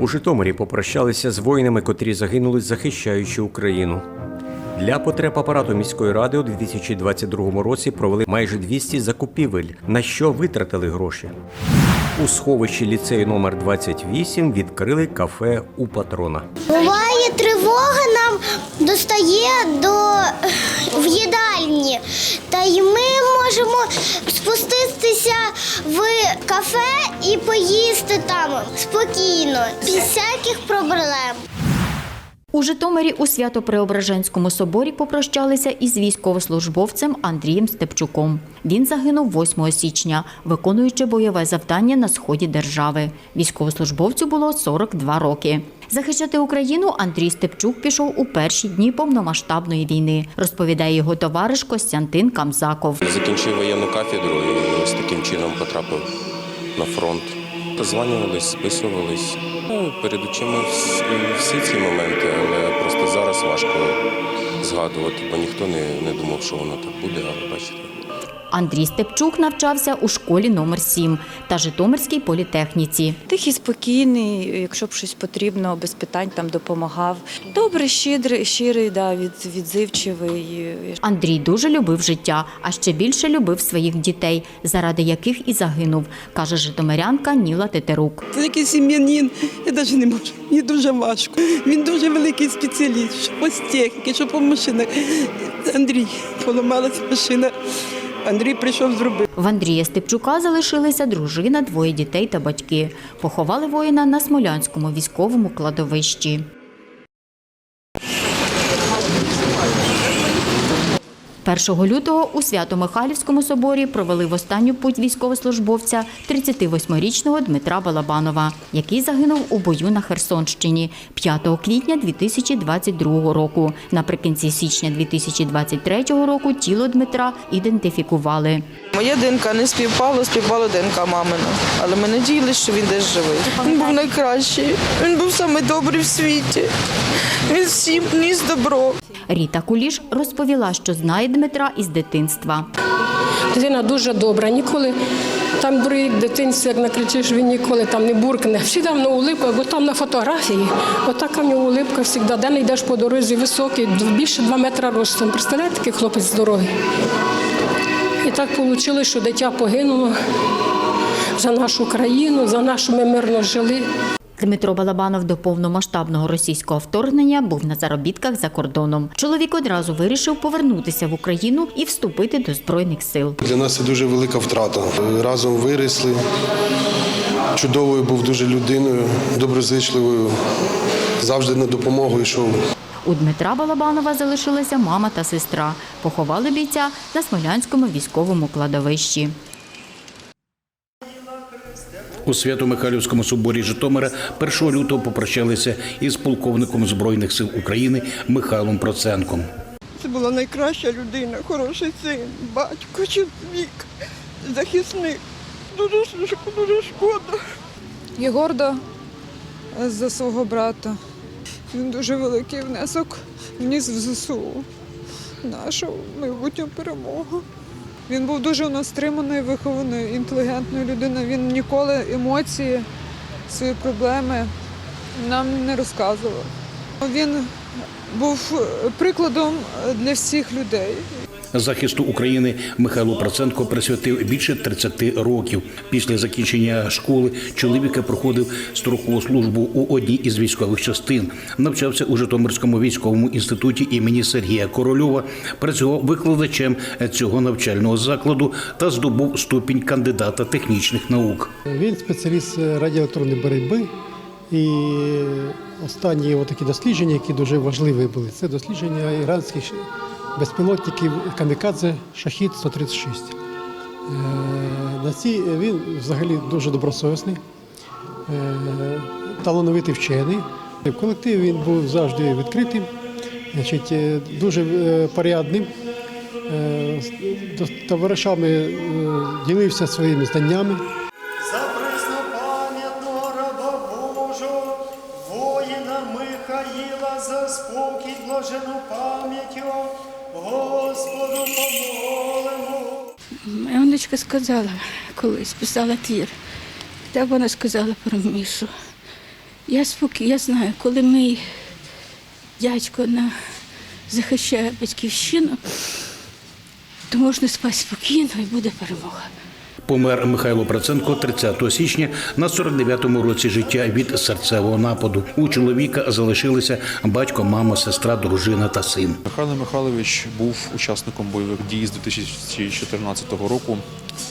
У Житомирі попрощалися з воїнами, котрі загинули, захищаючи Україну. Для потреб апарату міської ради у 2022 році провели майже 200 закупівель, на що витратили гроші. У сховищі ліцею номер 28 відкрили кафе у патрона. Буває тривога нам достає до в та й ми можемо спуститися в кафе і поїсти там спокійно, без всяких проблем. У Житомирі у Свято-Преображенському соборі попрощалися із військовослужбовцем Андрієм Степчуком. Він загинув 8 січня, виконуючи бойове завдання на сході держави. Військовослужбовцю було 42 роки. Захищати Україну Андрій Степчук пішов у перші дні повномасштабної війни, розповідає його товариш Костянтин Камзаков. Закінчив воєнну кафедру і ось таким чином потрапив на фронт. Дозванювались, списувались. Ну, перед очима вс- всі ці моменти, але просто зараз важко згадувати, бо ніхто не, не думав, що воно так буде, але бачите. Андрій Степчук навчався у школі номер 7 та Житомирській політехніці. Тихий, спокійний, якщо б щось потрібно, без питань там допомагав. Добре, щедрий, щирий, да, від, відзивчивий. Андрій дуже любив життя, а ще більше любив своїх дітей, заради яких і загинув, каже житомирянка Ніла Тетерук. Великий сім'янин, я навіть не можу. Мені дуже важко. Він дуже великий спеціаліст, що по техніки, що по машинах. Андрій, поламалася машина. Андрій прийшов зробив. В Андрія Степчука залишилися дружина, двоє дітей та батьки. Поховали воїна на Смолянському військовому кладовищі. Першого лютого у Свято-Михайлівському соборі провели в останню путь військовослужбовця 38-річного Дмитра Балабанова, який загинув у бою на Херсонщині 5 квітня 2022 року. Наприкінці січня 2023 року тіло Дмитра ідентифікували. Моя ДНК не співпало, співпало ДНК мамина. Але ми надіялися, що він десь живий. Він був найкращий, він був добрий в світі. Він всім ніс добро. Ріта Куліш розповіла, що знає Дмитра із дитинства. Дитина дуже добра, ніколи там другий дитинці, як накричиш, він ніколи там не буркне. Всі на улипка, бо там на фотографії. Отака в нього улипка завжди. Де не йдеш по дорозі високий, більше два метри ростом. Представляєте, такий хлопець здоровий. І так вийшло, що дитя погинуло за нашу країну, за нашу ми мирно жили. Дмитро Балабанов до повномасштабного російського вторгнення був на заробітках за кордоном. Чоловік одразу вирішив повернутися в Україну і вступити до збройних сил. Для нас це дуже велика втрата. Разом виросли. Чудовою був дуже людиною, доброзичливою, завжди на допомогу йшов. У Дмитра Балабанова залишилася мама та сестра. Поховали бійця на Смолянському військовому кладовищі. У Свято-Михайлівському соборі Житомира 1 лютого попрощалися із полковником Збройних сил України Михайлом Проценком. Це була найкраща людина, хороший син, батько, чоловік, захисник. Дуже, дуже шкода. Я горда за свого брата. Він дуже великий внесок вніс в ЗСУ. Нашу майбутню перемогу. Він був дуже у нас стриманою, вихованою, інтелігентною людиною. Він ніколи емоції, свої проблеми нам не розказував. Він був прикладом для всіх людей. Захисту України Михайло Проценко присвятив більше 30 років. Після закінчення школи чоловіка проходив строкову службу у одній із військових частин. Навчався у Житомирському військовому інституті імені Сергія Корольова. Працював викладачем цього навчального закладу та здобув ступінь кандидата технічних наук. Він спеціаліст радіоелектронної боротьби. І останні такі дослідження, які дуже важливі були, це дослідження іранських безпілотників Камікадзе Шахід 136. Е, На ці він взагалі дуже добросовісний, е, талановитий вчений. В колективі він був завжди відкритим, значить, е, дуже е, порядним. Е, з Товаришами е, ділився своїми знаннями. Сказала колись, писала твір. та вона сказала про Мішу. Я спокій, я знаю, коли мій дядько на захищає батьківщину, то можна спати спокійно і буде перемога. Помер Михайло Проценко 30 січня на 49-му році життя від серцевого нападу. У чоловіка залишилися батько, мама, сестра, дружина та син. Михайло Михайлович був учасником бойових дій з 2014 року.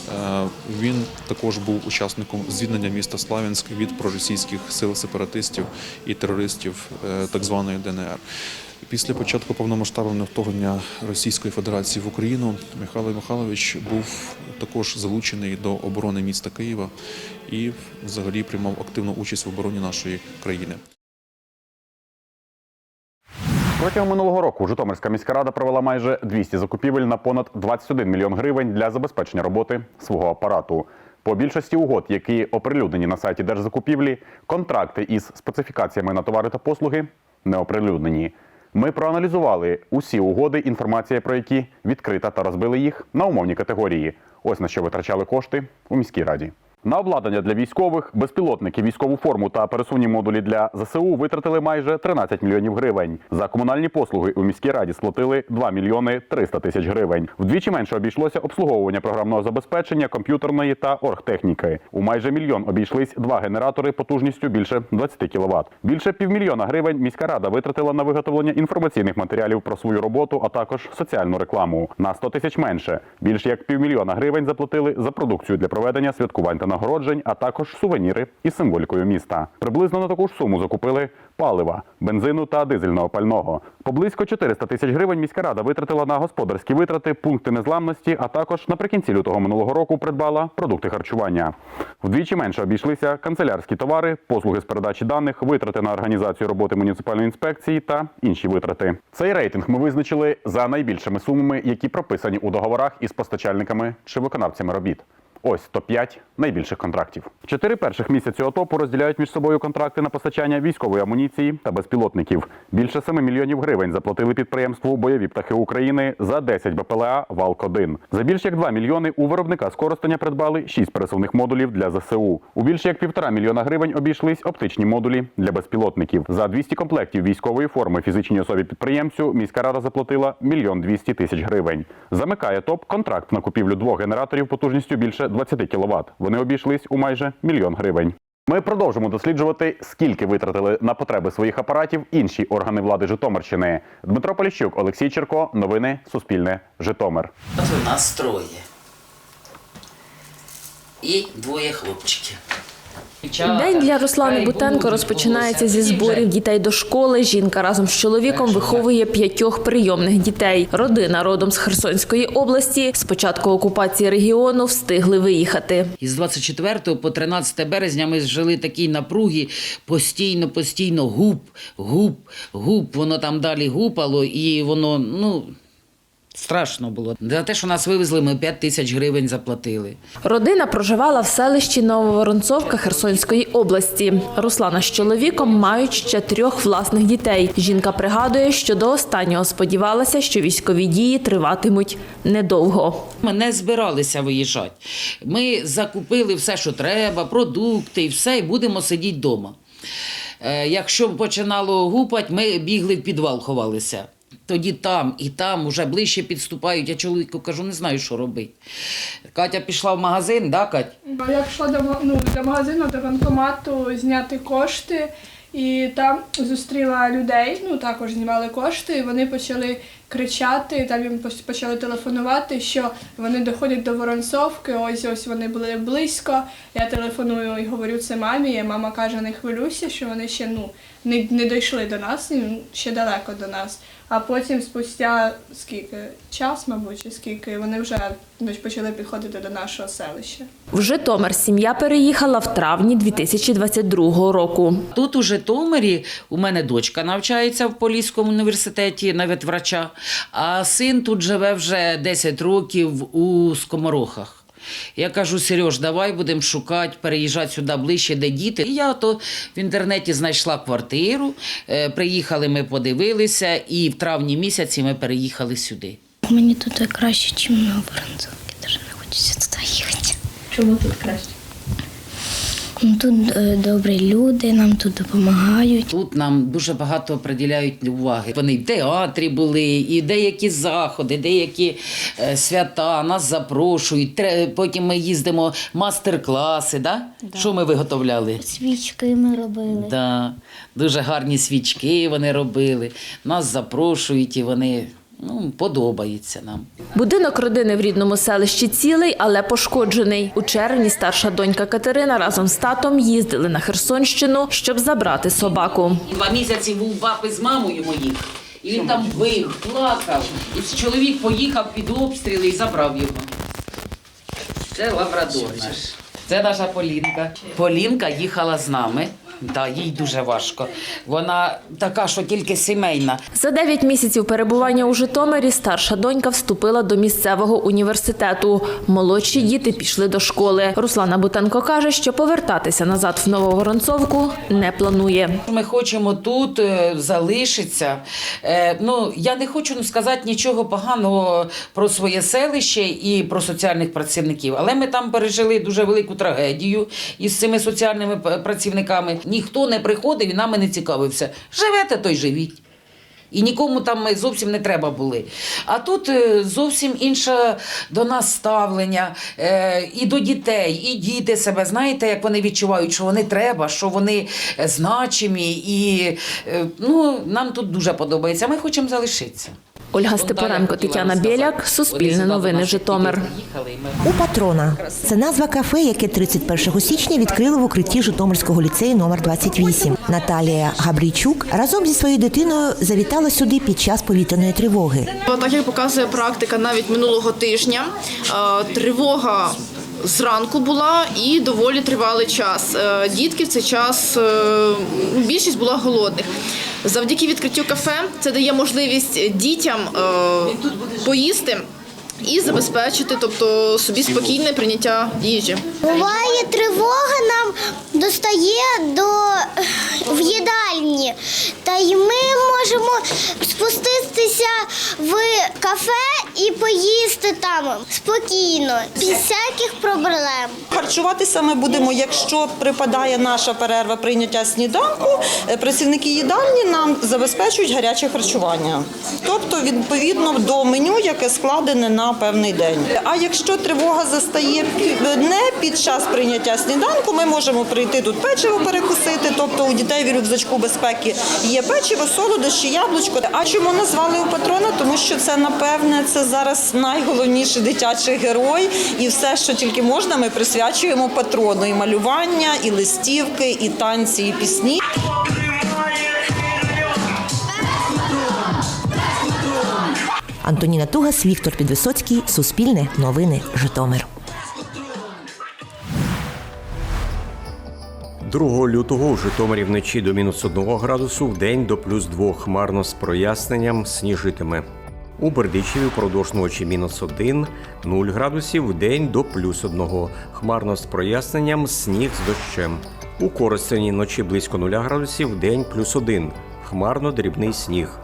Е, Він також був учасником звільнення міста Славянськ від проросійських сил сепаратистів і терористів е, так званої ДНР. Після початку повномасштабного вторгнення Російської Федерації в Україну Михайло Михайлович був також залучений до оборони міста Києва і взагалі приймав активну участь в обороні нашої країни. Протягом минулого року Житомирська міська рада провела майже 200 закупівель на понад 21 мільйон гривень для забезпечення роботи свого апарату. По більшості угод, які оприлюднені на сайті держзакупівлі, контракти із специфікаціями на товари та послуги не оприлюднені. Ми проаналізували усі угоди, інформація про які відкрита та розбили їх на умовні категорії. Ось на що витрачали кошти у міській раді. На обладнання для військових, безпілотники, військову форму та пересувні модулі для ЗСУ витратили майже 13 мільйонів гривень. За комунальні послуги у міській раді сплатили 2 мільйони 300 тисяч гривень. Вдвічі менше обійшлося обслуговування програмного забезпечення, комп'ютерної та оргтехніки. У майже мільйон обійшлись два генератори потужністю більше 20 кВт. Більше півмільйона гривень міська рада витратила на виготовлення інформаційних матеріалів про свою роботу, а також соціальну рекламу. На 100 тисяч менше. Більше як півмільйона гривень заплатили за продукцію для проведення святкувань та нагороджень, а також сувеніри із символікою міста. Приблизно на таку ж суму закупили палива, бензину та дизельного пального. Поблизько 400 тисяч гривень міська рада витратила на господарські витрати, пункти незламності, а також наприкінці лютого минулого року придбала продукти харчування. Вдвічі менше обійшлися канцелярські товари, послуги з передачі даних, витрати на організацію роботи муніципальної інспекції та інші витрати. Цей рейтинг ми визначили за найбільшими сумами, які прописані у договорах із постачальниками чи виконавцями робіт. Ось топ-5 найбільших контрактів. Чотири перших місяці ОТОПу розділяють між собою контракти на постачання військової амуніції та безпілотників. Більше 7 мільйонів гривень заплатили підприємству бойові птахи України за 10 БПЛА Валк-1. За більше як 2 мільйони у виробника з Коростеня придбали 6 пересувних модулів для ЗСУ. У більше як півтора мільйона гривень обійшлись оптичні модулі для безпілотників. За 200 комплектів військової форми фізичній особі підприємцю міська рада заплатила мільйон 200 тисяч гривень. Замикає ТОП контракт на купівлю двох генераторів потужністю більше 20 кВт. Вони обійшлись у майже мільйон гривень. Ми продовжимо досліджувати, скільки витратили на потреби своїх апаратів інші органи влади Житомирщини. Дмитро Поліщук, Олексій Черко. Новини Суспільне. Житомир. У нас троє. І двоє хлопчиків. День для Руслани Бутенко розпочинається зі зборів дітей до школи. Жінка разом з чоловіком виховує п'ятьох прийомних дітей. Родина родом з Херсонської області. З початку окупації регіону встигли виїхати. Із 24 по 13 березня ми жили такій напругі, постійно, постійно гуп, гуп, гуп. Воно там далі гупало, і воно, ну. Страшно було. За те, що нас вивезли, ми 5 тисяч гривень заплатили. Родина проживала в селищі Нововоронцовка Херсонської області. Руслана з чоловіком мають ще трьох власних дітей. Жінка пригадує, що до останнього сподівалася, що військові дії триватимуть недовго. Ми не збиралися виїжджати. Ми закупили все, що треба, продукти і все, і будемо сидіти вдома. Е, Якщо починало гупати, ми бігли в підвал, ховалися. Тоді там і там уже ближче підступають. Я чоловіку кажу, не знаю, що робити. Катя пішла в магазин, да, Кать? Я пішла до, ну, до магазину, до банкомату зняти кошти, і там зустріла людей, ну також знімали кошти, і вони почали кричати, там їм почали телефонувати, що вони доходять до Воронцовки, ось ось вони були близько. Я телефоную і говорю це мамі, і мама каже, не хвилюйся, що вони ще ну, не, не дійшли до нас, ще далеко до нас. А потім спустя скільки час, мабуть, чи скільки вони вже ну, почали підходити до нашого селища. В Житомир сім'я переїхала в травні 2022 року. Тут у Житомирі у мене дочка навчається в Поліському університеті на ветврача, а син тут живе вже 10 років у Скоморохах. Я кажу, Сереж, давай будемо шукати, переїжджати сюди ближче, де діти. І я то в інтернеті знайшла квартиру, е, приїхали, ми подивилися, і в травні місяці ми переїхали сюди. Мені тут краще, ніж на Воронцовці. Навіть не хочеться туди їхати. Чому тут краще? Тут е, добрі люди, нам тут допомагають. Тут нам дуже багато приділяють уваги. Вони в театрі були, і деякі заходи, деякі е, свята нас запрошують. Тре- Потім ми їздимо мастер-класи. Да? Що ми виготовляли? Свічки ми робили. Да. Дуже гарні свічки вони робили. Нас запрошують і вони ну, подобаються нам. Будинок родини в рідному селищі цілий, але пошкоджений. У червні старша донька Катерина разом з татом їздили на Херсонщину, щоб забрати собаку. Два місяці був папи з мамою моїх. І він там вив, плакав. І чоловік поїхав під обстріли і забрав його. Це лабрадор наш. Це наша Полінка. Полінка їхала з нами. Да, їй дуже важко. Вона така, що тільки сімейна. За 9 місяців перебування у Житомирі старша донька вступила до місцевого університету. Молодші діти пішли до школи. Руслана Бутенко каже, що повертатися назад в Нововоронцовку не планує. Ми хочемо тут е, залишитися. Е, Ну, я не хочу сказати нічого поганого про своє селище і про соціальних працівників, але ми там пережили дуже велику трагедію із цими соціальними працівниками. Ніхто не приходив і нами не цікавився. Живете, то й живіть. І нікому там ми зовсім не треба були. А тут е, зовсім інше до нас ставлення е, і до дітей, і діти себе. Знаєте, як вони відчувають, що вони треба, що вони е, значимі, і ну, нам тут дуже подобається. Ми хочемо залишитися. Ольга Степаненко, Тетяна Біляк, Суспільне новини, Житомир. У патрона це назва кафе, яке 31 січня відкрили в укритті Житомирського ліцею номер 28. Наталія Габрійчук разом зі своєю дитиною завітала сюди під час повітряної тривоги. Так як показує практика навіть минулого тижня, е, тривога зранку була і доволі тривалий час. Е, Дітки в цей час е, більшість була голодних. Завдяки відкриттю кафе це дає можливість дітям е, поїсти і забезпечити, тобто собі спокійне прийняття їжі. Буває тривога нам достає до в їдальні, та й ми можемо спуститися в кафе і поїсти там спокійно, без всяких проблем. Харчуватися ми будемо, якщо припадає наша перерва прийняття сніданку, е, працівники їдальні нам забезпечують гаряче харчування. Тобто, відповідно до меню, яке складене на певний день. А якщо тривога застає не під час прийняття сніданку, ми можемо прийти тут печиво перекусити. Тобто у дітей в рюкзачку безпеки є печиво, солодощі, яблучко. А чому назвали у патрона? Тому що це напевне це зараз найголовніший дитячий герой, і все, що тільки можна, ми присвячуємо патрону. І малювання, і листівки, і танці, і пісні. Антоніна Тугас, Віктор Підвисоцький, Суспільне, Новини, Житомир. 2 лютого у Житомирі вночі до мінус 1 градусу, в день до плюс 2 хмарно з проясненням сніжитиме. У Бердичеві впродовж ночі мінус 1, 0 градусів, в день до плюс 1, хмарно з проясненням сніг з дощем. У Коростені ночі близько 0 градусів, в день плюс 1, хмарно дрібний сніг.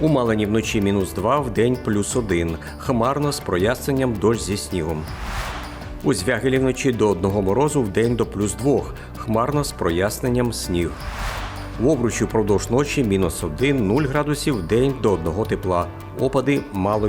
У Малині вночі мінус 2, в день плюс 1, хмарно з проясненням дощ зі снігом. У Звягелі вночі до одного морозу в день до плюс двох, хмарно з проясненням сніг. В Обручі впродовж ночі мінус 1, 0 градусів, в день до одного тепла. Опади мало